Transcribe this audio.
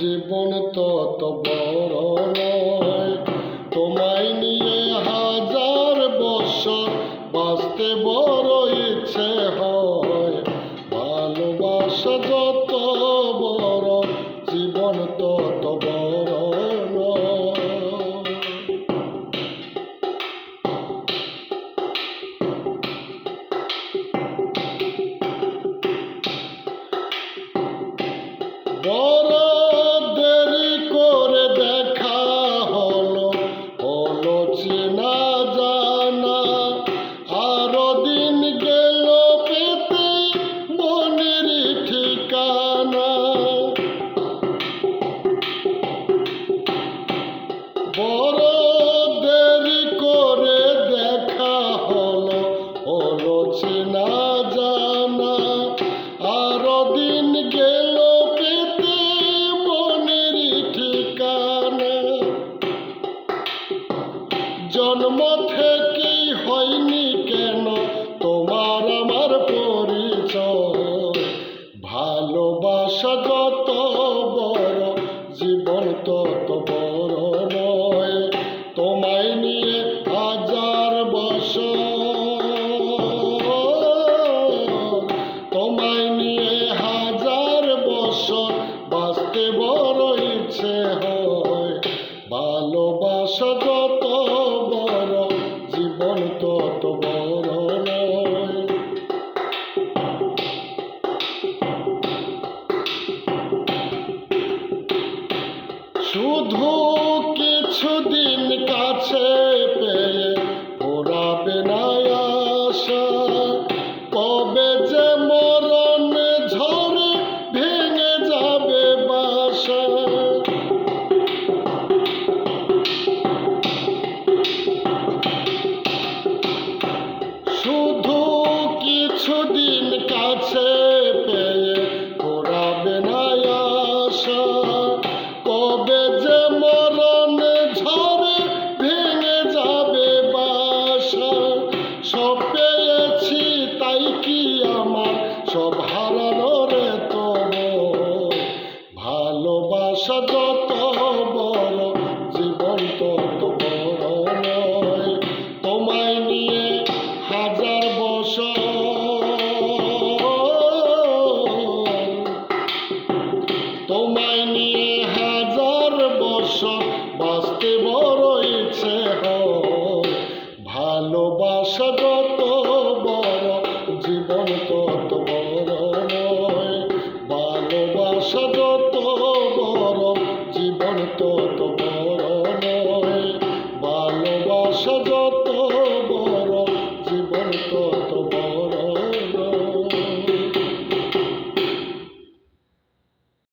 জীবন তত বড় হয়নি কেন? তোমার আমার পরিচয়। ভালোবাসা যত বড় জীবন তত বড়। শুধু কিছুদিন কাছে পেয়ে পোড়াবে না আশা। কবে যে মরণ ঝড়ে ভেঙে যাবে বাসা। শুধু কিছুদিন কাছে